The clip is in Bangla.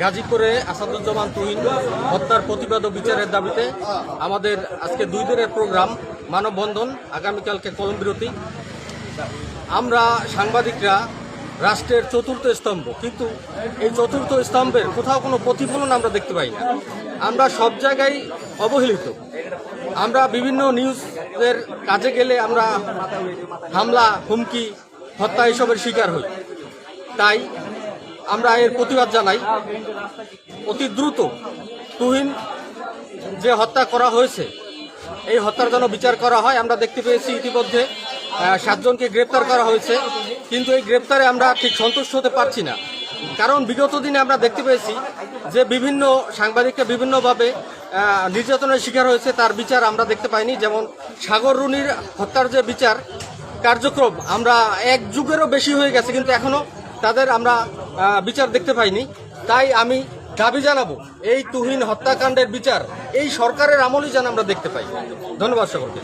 গাজীপুরে আসাদুজ্জামান তুহিন হত্যার প্রতিবাদ ও বিচারের দাবিতে আমাদের আজকে দুই দিনের প্রোগ্রাম, মানববন্ধন, আগামীকালকে কলম বিরতি। আমরা সাংবাদিকরা রাষ্ট্রের চতুর্থ স্তম্ভ, কিন্তু এই চতুর্থ স্তম্ভের কোথাও কোনো প্রতিফলন আমরা দেখতে পাই না। আমরা সব জায়গায় অবহেলিত। আমরা বিভিন্ন নিউজের কাজে গেলে আমরা হামলা, হুমকি হত্যা এসবের শিকার হই। তাই আমরা এর প্রতিবাদ জানাই। অতি দ্রুত তুহিন যে হত্যা করা হয়েছে, এই হত্যার জন্য বিচার করা হয়। আমরা দেখতে পেয়েছি ইতিমধ্যে সাতজনকে গ্রেপ্তার করা হয়েছে। কিন্তু এই গ্রেপ্তারে আমরা ঠিক সন্তুষ্ট হতে পারছি না। কারণ বিগত দিনে আমরা দেখতে পেয়েছি যে বিভিন্ন সাংবাদিককে বিভিন্নভাবে নির্যাতনের শিকার হয়েছে। তার বিচার আমরা দেখতে পাইনি। যেমন সাগর রুনির হত্যার যে বিচার কার্যক্রম আমরা এক যুগেরও বেশি হয়ে গেছে, কিন্তু এখনও তাদের আমরা বিচার দেখতে পাইনি। তাই আমি দাবি জানাব, এই তুহিন হত্যাকাণ্ডের বিচার এই সরকারের আমলই যেন আমরা দেখতে পাই। ধন্যবাদ সকলকে।